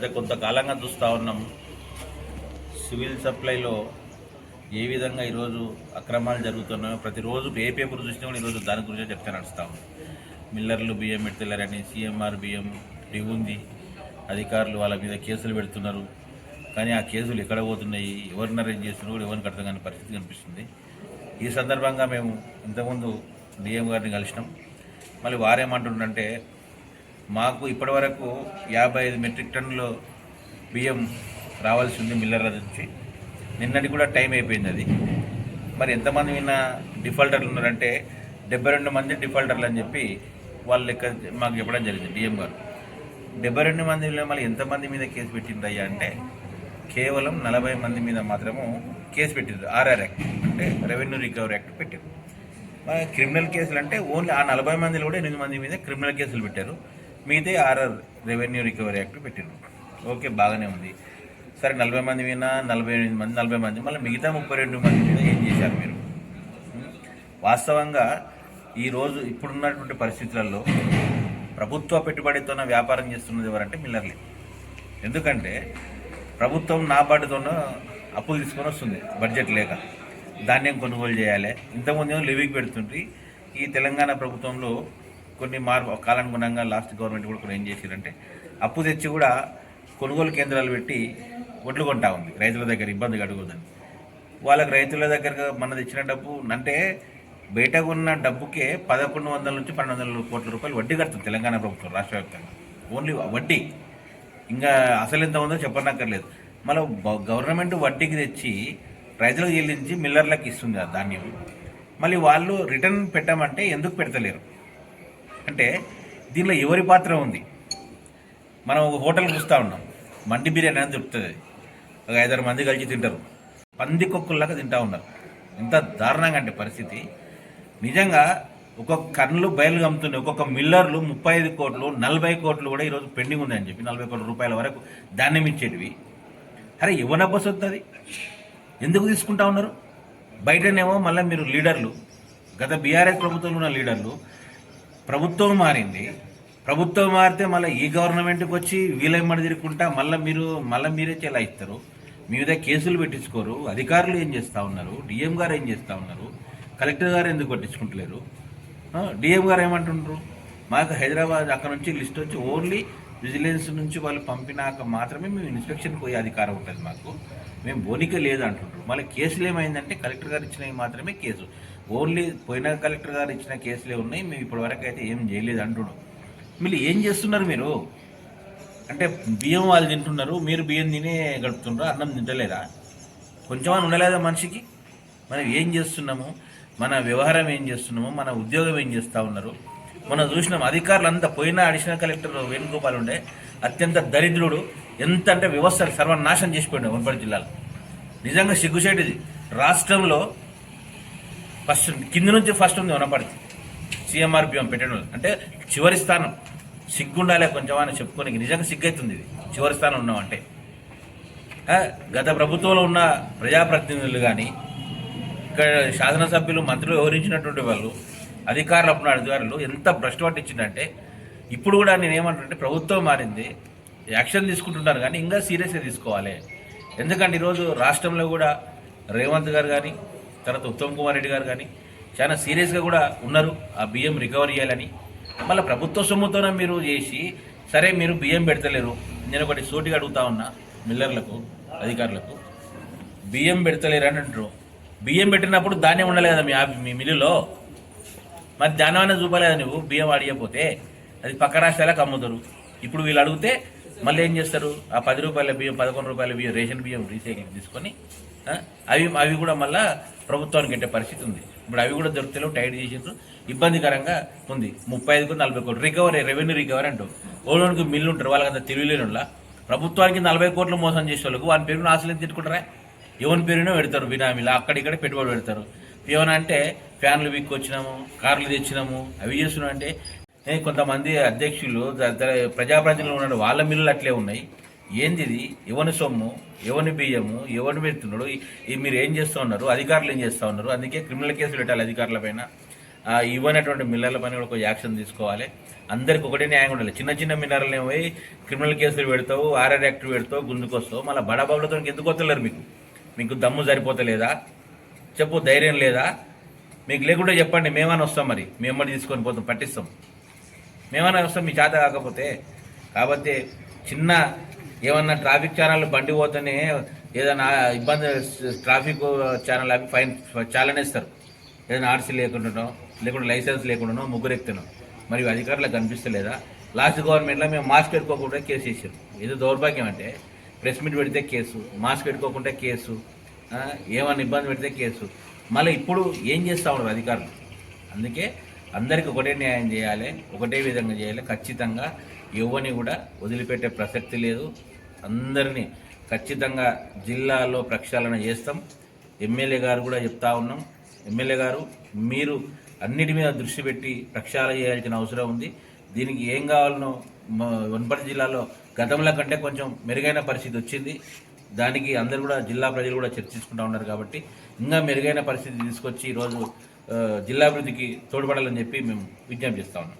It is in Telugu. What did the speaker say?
గత కొంతకాలంగా చూస్తూ ఉన్నాం. సివిల్ సప్లైలో ఏ విధంగా ఈరోజు అక్రమాలు జరుగుతున్నాయో ప్రతిరోజు ఏ పేపర్ చూసినా కూడా ఈరోజు దాని గురించే చెప్తే నడుస్తూ ఉంది మిల్లర్లు బియ్యం పెడతలేరని సీఎంఆర్ బియ్యం ఉంది అధికారులు వాళ్ళ మీద కేసులు పెడుతున్నారు. కానీ ఆ కేసులు ఎక్కడ పోతున్నాయి? ఎవరిని అరేంజ్ చేస్తున్నారు కూడా ఎవరిని అర్థం కాని పరిస్థితి కనిపిస్తుంది. ఈ సందర్భంగా మేము ఇంతకుముందు డిఎం గారిని కలిసినాం. మళ్ళీ వారేమంటుండంటే మాకు ఇప్పటివరకు యాభై ఐదు మెట్రిక్ టన్నులు బియ్యం రావాల్సి ఉంది మిల్లర్ల నుంచి. నిన్నటి కూడా టైం అయిపోయింది అది. మరి ఎంతమంది విన్న డిఫాల్టర్లు ఉన్నారంటే డెబ్బై రెండు మంది డిఫాల్టర్లు అని చెప్పి వాళ్ళు లెక్క మాకు చెప్పడం జరిగింది డిఎం గారు. డెబ్బై రెండు మంది మళ్ళీ ఎంతమంది మీద కేసు పెట్టిండ్రయ్యా అంటే కేవలం నలభై మంది మీద మాత్రము కేసు పెట్టిండ్రు ఆర్ఆర్ యాక్ట్ అంటే రెవెన్యూ రికవరీ యాక్ట్ పెట్టారు మరి క్రిమినల్ కేసులు అంటే ఓన్లీ ఆ నలభై మందిలో కూడా ఎనిమిది మంది మీద క్రిమినల్ కేసులు పెట్టారు. మిగతా ఆర్ఆర్ రెవెన్యూ రికవరీ యాక్ట్ పెట్టిండ్రు. ఓకే బాగానే ఉంది. సరే నలభై మంది మీద నలభై ఎనిమిది మంది నలభై మంది మళ్ళీ మిగతా ముప్పై రెండు మంది మీద ఏం చేశారు మీరు? వాస్తవంగా ఈరోజు ఇప్పుడున్నటువంటి పరిస్థితులలో ప్రభుత్వ పెట్టుబడితోన వ్యాపారం చేస్తున్నది ఎవరంటే మిల్లర్లే. ఎందుకంటే ప్రభుత్వం నాబాటుతోనూ అప్పులు తీసుకొని వస్తుంది బడ్జెట్ లేక. ధాన్యం కొనుగోలు చేయాలి. ఇంతకుముందు ఏమో లెవీకి ఈ తెలంగాణ ప్రభుత్వంలో కొన్ని మార్పు కాలానుగుణంగా లాస్ట్ గవర్నమెంట్ కూడా కొన్ని ఏం చేశారంటే అప్పు తెచ్చి కూడా కొనుగోలు కేంద్రాలు పెట్టి ఒడ్లు కొంటా ఉంది. రైతుల దగ్గర ఇబ్బంది కడుగుదని వాళ్ళకి రైతుల దగ్గర మన తెచ్చిన డబ్బు అంటే బయట ఉన్న డబ్బుకే పదకొండు వందల నుంచి పన్నెండు వందల కోట్ల రూపాయలు వడ్డీ కడుతుంది తెలంగాణ ప్రభుత్వం రాష్ట్ర వ్యాప్తంగా. ఓన్లీ వడ్డీ. ఇంకా అసలు ఎంత ఉందో చెప్పనక్కర్లేదు. మళ్ళీ గవర్నమెంట్ వడ్డీకి తెచ్చి రైతులకు చెల్లించి మిల్లర్లకు ఇస్తుంది ఆ ధాన్యం. మళ్ళీ వాళ్ళు రిటర్న్ పెట్టమంటే ఎందుకు పెడతలేరు? అంటే దీనిలో ఎవరి పాత్ర ఉంది? మనం ఒక హోటల్కి వస్తూ ఉన్నాం. మండి బిర్యానీ అని దొరుకుతుంది ఒక ఐదారు మంది కలిసి తింటారు. పంది కుక్కల్లాగా తింటూ ఉన్నారు. ఎంత దారుణంగా అంటే పరిస్థితి. నిజంగా ఒక్కొక్క కన్నులు బయలు అమ్ముతున్నాయి ఒక్కొక్క మిల్లర్లు ముప్పై ఐదు కోట్లు నలభై కోట్లు కూడా ఈరోజు పెండింగ్ ఉందని చెప్పి నలభై కోట్ల రూపాయల వరకు ధాన్యం ఇచ్చేటివి. అరే ఎవన బస్ వస్తుంది ఎందుకు తీసుకుంటా ఉన్నారు? బయటనేమో మళ్ళీ మీరు లీడర్లు. గత బీఆర్ఎస్ ప్రభుత్వంలో ఉన్న లీడర్లు ప్రభుత్వం మారింది. ప్రభుత్వం మారితే మళ్ళీ ఈ గవర్నమెంట్కి వచ్చి వీలెమ్మడి తిరుగుకుంటా మళ్ళీ మీరు మళ్ళీ మీరే చెలా ఇస్తారు. మీ మీద కేసులు పెట్టించుకోరు. అధికారులు ఏం చేస్తూ ఉన్నారు? డిఎం గారు ఏం చేస్తూ ఉన్నారు? కలెక్టర్ గారు ఎందుకు పట్టించుకుంటలేరు? డిఎం గారు ఏమంటుండ్రు? మాకు హైదరాబాద్ అక్కడ నుంచి లిస్ట్ వచ్చి ఓన్లీ విజిలెన్స్ నుంచి వాళ్ళు పంపినాక మాత్రమే మేము ఇన్స్పెక్షన్ పోయే అధికారం ఉంటుంది మాకు. మేము బోనిక లేదు అంటుండ్రు మళ్ళీ కేసులు ఏమైందంటే కలెక్టర్ గారు ఇచ్చినవి మాత్రమే కేసు. ఓన్లీ పోయిన కలెక్టర్ గారు ఇచ్చిన కేసులే ఉన్నాయి మేము ఇప్పటివరకు అయితే ఏం చేయలేదు అంటున్నాం. మీరు ఏం చేస్తున్నారు మీరు? అంటే బియ్యం వాళ్ళు తింటున్నారు మీరు బియ్యం తినే గడుపుతున్నారు అన్నం తింటలేదా? కొంచెం అని ఉండలేదా మనిషికి? మనం ఏం చేస్తున్నాము? మన వ్యవహారం ఏం చేస్తున్నాము? మన ఉద్యోగం ఏం చేస్తూ ఉన్నారు? మనం చూసినాం అధికారులు అంతా పోయిన అడిషనల్ కలెక్టర్ వేణుగోపాల్ ఉండే అత్యంత దరిద్రుడు ఎంత అంటే వ్యవస్థ సర్వనాశనం చేసిపోయాడు వనపర్తి జిల్లాలో. నిజంగా సిగ్గుచేటిది. రాష్ట్రంలో ఫస్ట్ కింద నుంచి ఫస్ట్ ఉంది వనపర్తి. సీఎంఆర్పిఎం పెట్టడం అంటే చివరి స్థానం. సిగ్గుండాలే కొంచెం అని చెప్పుకోనికి నిజంగా సిగ్గైతుంది ఇది. చివరి స్థానం ఉన్నామంటే. అంటే గత ప్రభుత్వంలో ఉన్న ప్రజాప్రతినిధులు కానీ ఇక్కడ శాసనసభ్యులు మంత్రులు వివరించినటువంటి వాళ్ళు అధికారులు అప్పుడు అధికారులు ఎంత భ్రష్టు పట్టించిందంటే ఇప్పుడు కూడా నేను ఏమంటానంటే ప్రభుత్వం మారింది. యాక్షన్ తీసుకుంటున్నారు కానీ ఇంకా సీరియస్గా తీసుకోవాలి. ఎందుకంటే ఈరోజు రాష్ట్రంలో కూడా రేవంత్ గారు కానీ తర్వాత ఉత్తమ్ కుమార్ రెడ్డి గారు కానీ చాలా సీరియస్గా కూడా ఉన్నారు. ఆ బియ్యం రికవరీ చేయాలని. మళ్ళీ ప్రభుత్వ సొమ్ముతోనే మీరు చేసి సరే మీరు బియ్యం పెడతలేరు. నేను ఒకటి సూటిగా అడుగుతా ఉన్నా మిల్లర్లకు అధికారులకు. బియ్యం పెడతలేరు అని అంటారు. బియ్యం పెట్టినప్పుడు ధాన్యం ఉండాలి కదా మీ మీ మిల్లులో? మరి ధాన్యం అనేది చూపలేదు నువ్వు? బియ్యం అడిగిపోతే అది పక్క రాష్ట్రాలకు అమ్ముతారు. ఇప్పుడు వీళ్ళు అడిగితే మళ్ళీ ఏం చేస్తారు? ఆ పది రూపాయల బియ్యం పదకొండు రూపాయల బియ్యం రేషన్ బియ్యం రీసైకిల్ తీసుకొని అవి అవి కూడా మళ్ళీ ప్రభుత్వానికి అంటే పరిస్థితి ఉంది. ఇప్పుడు అవి కూడా దొరుకుతలేవు టైట్ చేసిండ్రు ఇబ్బందికరంగా ఉంది. ముప్పై ఐదుకు నలభై కోట్లు. రికవరీ రెవెన్యూ రికవరీ అంటూ ఓలోనికి మిల్లు ఉంటారు వాళ్ళకంత తెలియలేనులా ప్రభుత్వానికి నలభై కోట్లు మోసం చేసే వాళ్ళకు వాని పేరును ఆశలు తిట్టుకుంటారా? ఎవరి పేరునో పెడతారు బినామీలు. అక్కడిక్కడ పెట్టుబడి పెడతారు. ఏమైనా అంటే ఫ్యాన్లు వీక్కొచ్చినాము కార్లు తెచ్చినాము అవి చేస్తున్నాం అంటే కొంతమంది అధ్యక్షులు ద- ప్రజాప్రతినిధులు ఉన్నారు. వాళ్ళ మిల్లులు అట్లే ఉన్నాయి. ఏంది ఇది ఎవని సొమ్ము? ఎవని బియ్యము? ఎవని పెడుతున్నాడు? మీరు ఏం చేస్తూ ఉన్నారు? అధికారులు ఏం చేస్తూ ఉన్నారు? అందుకే క్రిమినల్ కేసులు పెట్టాలి అధికారుల పైన. ఇవ్వనటువంటి మిల్లర్ల పని కూడా ఒక యాక్షన్ తీసుకోవాలి. అందరికి ఒకటే న్యాయం ఉండాలి. చిన్న చిన్న మిల్లర్లు పోయి క్రిమినల్ కేసులు పెడతావు ఆర్ఆర్ యాక్ట్ పెడతావు గుంజుకొస్తావు. మళ్ళీ బడాబాబులతో ఎందుకు వస్తలేరు మీకు? మీకు దమ్ము సరిపోతలేదా? చెప్పు ధైర్యం లేదా? మీకు లేకుండా చెప్పండి మేమని వస్తాం మరి. మేమని తీసుకొని పోతాం పట్టిస్తాం. మేమని వస్తాం మీ చేత కాకపోతే. కాబట్టి చిన్న ఏమన్నా ట్రాఫిక్ ఛానల్ బండి పోతేనే ఏదైనా ఇబ్బంది ట్రాఫిక్ ఛానల్ అవి ఫైన్ చాలానే ఇస్తారు ఏదైనా ఆర్సీ లేకుండానో లేకుంటే లైసెన్స్ లేకుండానో ముగ్గురు ఎక్కుతున్నాం. మరి అధికారులకు కనిపిస్తలేదా? లాస్ట్ గవర్నమెంట్లో మేము మాస్క్ పెట్టుకోకుండా కేసు వేసారు. ఏదో దౌర్భాగ్యం అంటే ప్రెస్ మీట్ పెడితే కేసు మాస్క్ పెట్టుకోకుండా కేసు ఏమన్నా ఇబ్బంది పెడితే కేసు. మళ్ళీ ఇప్పుడు ఏం చేస్తూ ఉన్నారు అధికారులు? అందుకే అందరికీ ఒకటే న్యాయం చేయాలి ఒకటే విధంగా చేయాలి. ఖచ్చితంగా ఎవరిని కూడా వదిలిపెట్టే ప్రసక్తి లేదు. అందరినీ ఖచ్చితంగా జిల్లాలో ప్రక్షాళన చేస్తాం. ఎమ్మెల్యే గారు కూడా చెప్తా ఉన్నాం. ఎమ్మెల్యే గారు మీరు అన్నిటి మీద దృష్టి పెట్టి ప్రక్షాళన చేయాల్సిన అవసరం ఉంది. దీనికి ఏం కావాలనో వనపర్తి జిల్లాలో గతంలో కంటే కొంచెం మెరుగైన పరిస్థితి వచ్చింది. దానికి అందరు కూడా జిల్లా ప్రజలు కూడా చర్చించుకుంటూ ఉన్నారు కాబట్టి ఇంకా మెరుగైన పరిస్థితి తీసుకొచ్చి ఈరోజు జిల్లాభివృద్ధికి తోడ్పడాలని చెప్పి మేము విజ్ఞప్తి చేస్తా ఉన్నాం.